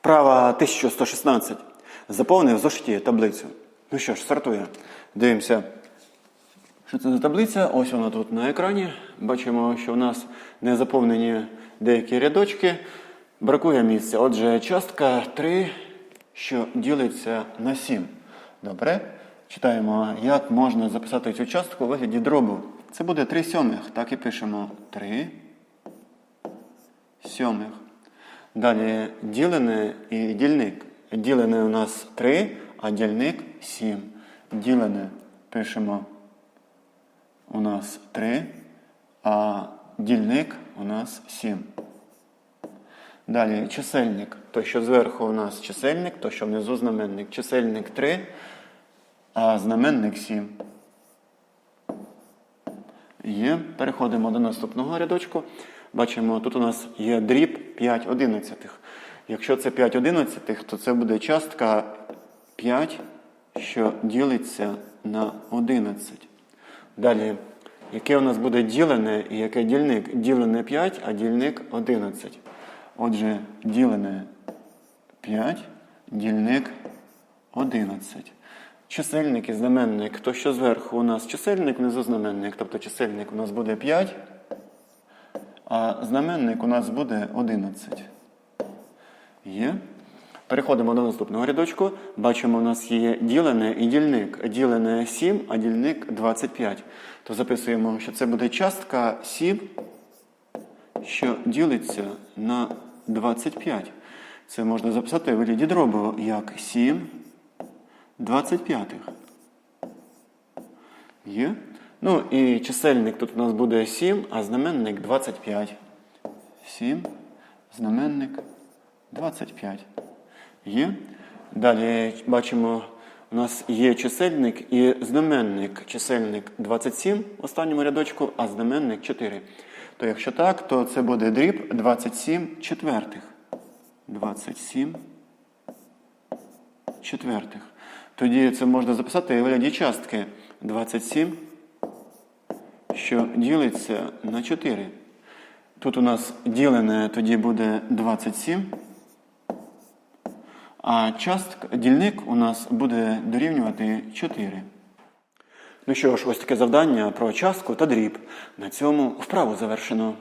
Вправа 1116. Заповнив в зошиті таблицю. Ну що ж, стартує. Дивимося. Що це за таблиця? Ось вона тут на екрані. Бачимо, що в нас не заповнені деякі рядочки. Бракує місця. Отже, частка 3, що ділиться на 7. Добре. Читаємо, як можна записати цю частку у вигляді дробу. Це буде 3 сьомих. Так і пишемо 3 сьомих. Далі ділене і дільник. Ділене у нас 3, а дільник 7. Ділене пишемо у нас 3, а дільник у нас 7. Далі чисельник. То, що зверху у нас чисельник, то, що внизу знаменник. Чисельник 3, а знаменник 7. Є. Переходимо до наступного рядочку. Бачимо, тут у нас є дріб 5 одинадцятих. Якщо це 5 одинадцятих, то це буде частка 5, що ділиться на 11. Далі, яке у нас буде ділене і яке дільник? Ділене 5, а дільник 11. Отже, ділене 5, дільник 11. Чисельник і знаменник, то що зверху у нас чисельник, внизу знаменник. Тобто чисельник у нас буде 5, а знаменник у нас буде 11. Є. Переходимо до наступного рядочку. Бачимо, у нас є ділене і дільник. Ділене 7, а дільник 25. То записуємо, що це буде частка 7, що ділиться на 25. Це можна записати у вигляді дробу як 7 25. Є. Ну і чисельник тут у нас буде 7, а знаменник 25. 7, знаменник 25. Є. Далі бачимо, у нас є чисельник і знаменник. Чисельник 27 в останньому рядочку, а знаменник 4. То якщо так, то це буде дріб 27 четвертих. 27 четвертих. Тоді це можна записати у вигляді частки 27, що ділиться на 4. Тут у нас ділене тоді буде 27. А частка, дільник у нас буде дорівнювати 4. Ну що ж, ось таке завдання про частку та дріб. На цьому вправу завершено.